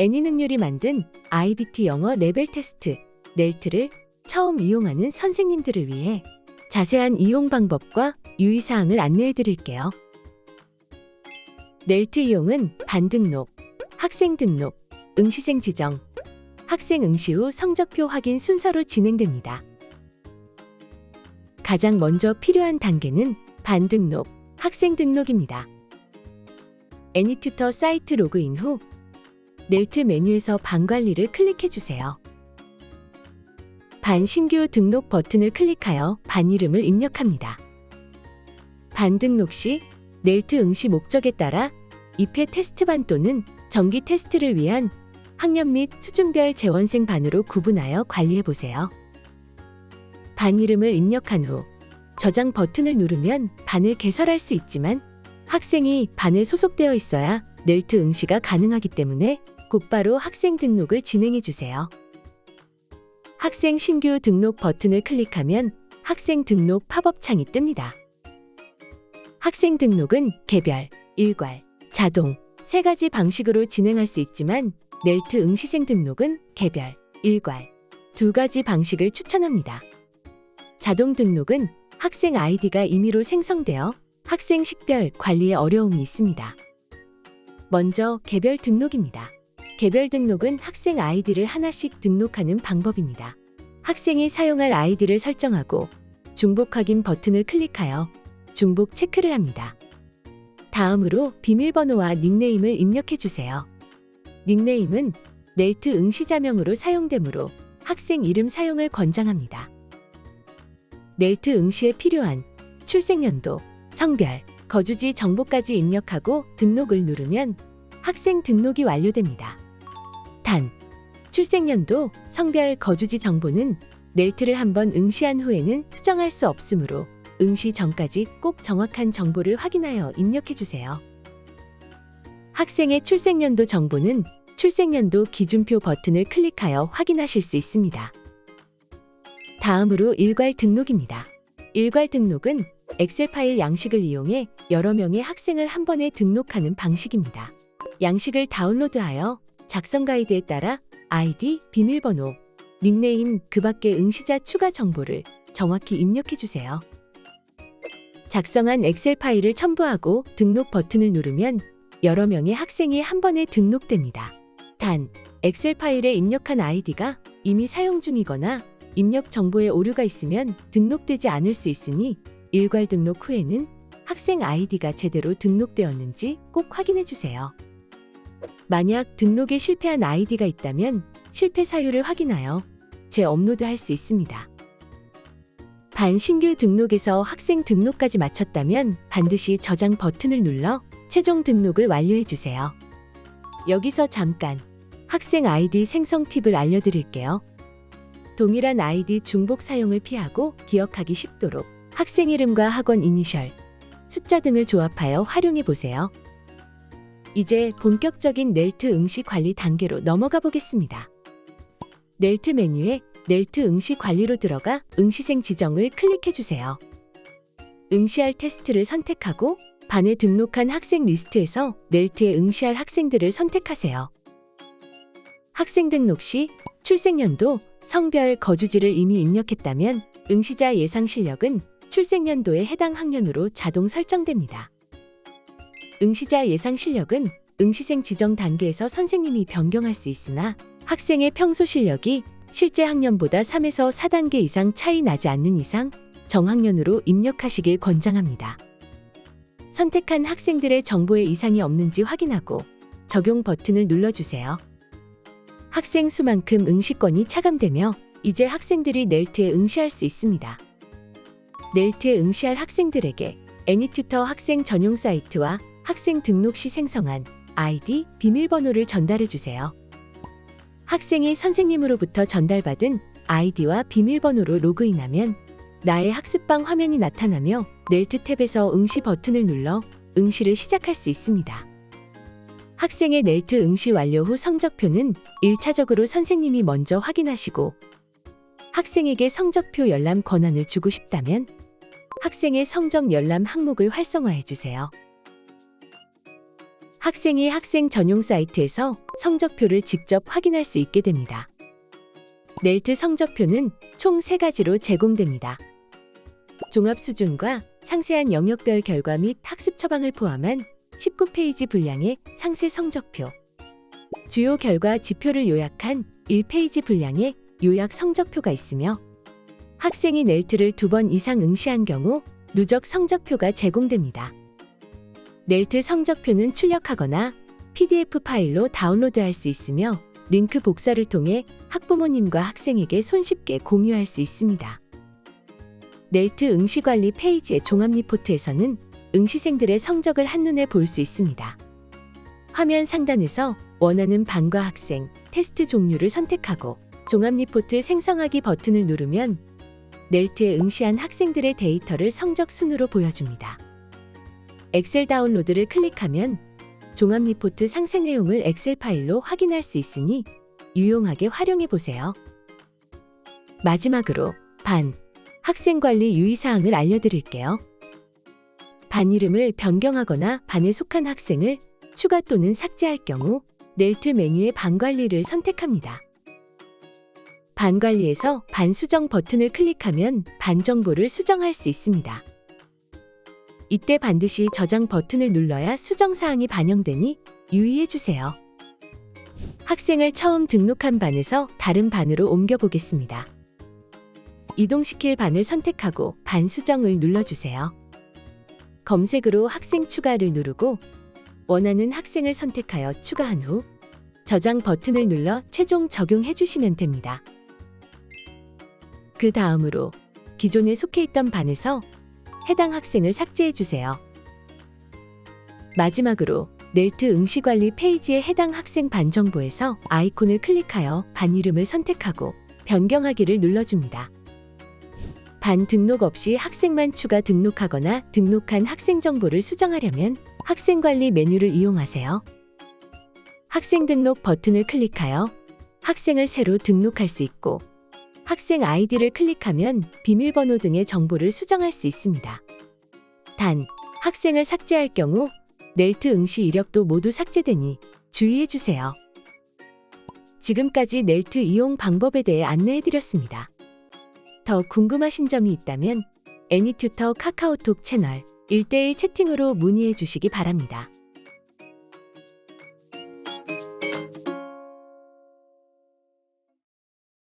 애니능률이 만든 IBT 영어 레벨 테스트 넬트를 처음 이용하는 선생님들을 위해 자세한 이용 방법과 유의사항을 안내해 드릴게요. 넬트 이용은 반등록, 학생 등록, 응시생 지정, 학생 응시 후 성적표 확인 순서로 진행됩니다. 가장 먼저 필요한 단계는 반등록, 학생 등록입니다. 애니튜터 사이트 로그인 후 넬트 메뉴에서 반 관리를 클릭해 주세요. 반 신규 등록 버튼을 클릭하여 반 이름을 입력합니다. 반 등록 시 넬트 응시 목적에 따라 입회 테스트반 또는 정기 테스트를 위한 학년 및 수준별 재원생 반으로 구분하여 관리해 보세요. 반 이름을 입력한 후 저장 버튼을 누르면 반을 개설할 수 있지만 학생이 반에 소속되어 있어야 넬트 응시가 가능하기 때문에 곧바로 학생 등록을 진행해 주세요. 학생 신규 등록 버튼을 클릭하면 학생 등록 팝업 창이 뜹니다. 학생 등록은 개별, 일괄, 자동 세 가지 방식으로 진행할 수 있지만 넬트 응시생 등록은 개별, 일괄 두 가지 방식을 추천합니다. 자동 등록은 학생 아이디가 임의로 생성되어 학생 식별 관리에 어려움이 있습니다. 먼저 개별 등록입니다. 개별 등록은 학생 아이디를 하나씩 등록하는 방법입니다. 학생이 사용할 아이디를 설정하고 중복 확인 버튼을 클릭하여 중복 체크를 합니다. 다음으로 비밀번호와 닉네임을 입력해 주세요. 닉네임은 넬트 응시자명으로 사용되므로 학생 이름 사용을 권장합니다. 넬트 응시에 필요한 출생연도, 성별, 거주지 정보까지 입력하고 등록을 누르면 학생 등록이 완료됩니다. 단, 출생연도, 성별, 거주지 정보는 넬트를 한번 응시한 후에는 수정할 수 없으므로 응시 전까지 꼭 정확한 정보를 확인하여 입력해 주세요. 학생의 출생연도 정보는 출생연도 기준표 버튼을 클릭하여 확인하실 수 있습니다. 다음으로 일괄 등록입니다. 일괄 등록은 엑셀 파일 양식을 이용해 여러 명의 학생을 한 번에 등록하는 방식입니다. 양식을 다운로드하여 작성 가이드에 따라 아이디, 비밀번호, 닉네임, 그 밖의 응시자 추가 정보를 정확히 입력해 주세요. 작성한 엑셀 파일을 첨부하고 등록 버튼을 누르면 여러 명의 학생이 한 번에 등록됩니다. 단, 엑셀 파일에 입력한 아이디가 이미 사용 중이거나 입력 정보에 오류가 있으면 등록되지 않을 수 있으니 일괄 등록 후에는 학생 아이디가 제대로 등록되었는지 꼭 확인해 주세요. 만약 등록에 실패한 아이디가 있다면 실패 사유를 확인하여 재업로드 할 수 있습니다. 반신규 등록에서 학생 등록까지 마쳤다면 반드시 저장 버튼을 눌러 최종 등록을 완료해 주세요. 여기서 잠깐 학생 아이디 생성 팁을 알려드릴게요. 동일한 아이디 중복 사용을 피하고 기억하기 쉽도록 학생 이름과 학원 이니셜, 숫자 등을 조합하여 활용해 보세요. 이제 본격적인 넬트 응시 관리 단계로 넘어가 보겠습니다. 넬트 메뉴에 넬트 응시 관리로 들어가 응시생 지정을 클릭해 주세요. 응시할 테스트를 선택하고 반에 등록한 학생 리스트에서 넬트에 응시할 학생들을 선택하세요. 학생 등록 시 출생연도, 성별, 거주지를 이미 입력했다면 응시자 예상 실력은 출생연도에 해당 학년으로 자동 설정됩니다. 응시자 예상 실력은 응시생 지정 단계에서 선생님이 변경할 수 있으나 학생의 평소 실력이 실제 학년보다 3에서 4단계 이상 차이 나지 않는 이상 정학년으로 입력하시길 권장합니다. 선택한 학생들의 정보에 이상이 없는지 확인하고 적용 버튼을 눌러주세요. 학생 수만큼 응시권이 차감되며 이제 학생들이 넬트에 응시할 수 있습니다. 넬트에 응시할 학생들에게 애니튜터 학생 전용 사이트와 학생 등록 시 생성한 아이디, 비밀번호를 전달해 주세요. 학생이 선생님으로부터 전달받은 아이디와 비밀번호로 로그인하면 나의 학습방 화면이 나타나며 넬트 탭에서 응시 버튼을 눌러 응시를 시작할 수 있습니다. 학생의 넬트 응시 완료 후 성적표는 1차적으로 선생님이 먼저 확인하시고 학생에게 성적표 열람 권한을 주고 싶다면 학생의 성적 열람 항목을 활성화해 주세요. 학생이 학생 전용 사이트에서 성적표를 직접 확인할 수 있게 됩니다. 넬트 성적표는 총 3가지로 제공됩니다. 종합 수준과 상세한 영역별 결과 및 학습 처방을 포함한 19페이지 분량의 상세 성적표. 주요 결과 지표를 요약한 1페이지 분량의 요약 성적표가 있으며 학생이 넬트를 두 번 이상 응시한 경우 누적 성적표가 제공됩니다. 넬트 성적표는 출력하거나 PDF 파일로 다운로드할 수 있으며 링크 복사를 통해 학부모님과 학생에게 손쉽게 공유할 수 있습니다. 넬트 응시 관리 페이지의 종합 리포트에서는 응시생들의 성적을 한눈에 볼 수 있습니다. 화면 상단에서 원하는 반과 학생, 테스트 종류를 선택하고 종합 리포트 생성하기 버튼을 누르면 넬트에 응시한 학생들의 데이터를 성적 순으로 보여줍니다. 엑셀 다운로드를 클릭하면 종합 리포트 상세 내용을 엑셀 파일로 확인할 수 있으니 유용하게 활용해 보세요. 마지막으로 반 학생 관리 유의 사항을 알려드릴게요. 반 이름을 변경하거나 반에 속한 학생을 추가 또는 삭제할 경우 넬트 메뉴의 반 관리를 선택합니다. 반 관리에서 반 수정 버튼을 클릭하면 반 정보를 수정할 수 있습니다. 이때 반드시 저장 버튼을 눌러야 수정 사항이 반영되니 유의해 주세요. 학생을 처음 등록한 반에서 다른 반으로 옮겨 보겠습니다. 이동시킬 반을 선택하고 반 수정을 눌러주세요. 검색으로 학생 추가를 누르고 원하는 학생을 선택하여 추가한 후 저장 버튼을 눌러 최종 적용해 주시면 됩니다. 그 다음으로 기존에 속해 있던 반에서 해당 학생을 삭제해 주세요. 마지막으로 넬트 응시 관리 페이지의 해당 학생 반 정보에서 아이콘을 클릭하여 반 이름을 선택하고 변경하기를 눌러줍니다. 반 등록 없이 학생만 추가 등록하거나 등록한 학생 정보를 수정하려면 학생 관리 메뉴를 이용하세요. 학생 등록 버튼을 클릭하여 학생을 새로 등록할 수 있고 학생 아이디를 클릭하면 비밀번호 등의 정보를 수정할 수 있습니다. 단, 학생을 삭제할 경우 넬트 응시 이력도 모두 삭제되니 주의해 주세요. 지금까지 넬트 이용 방법에 대해 안내해 드렸습니다. 더 궁금하신 점이 있다면 애니튜터 카카오톡 채널 1대1 채팅으로 문의해 주시기 바랍니다.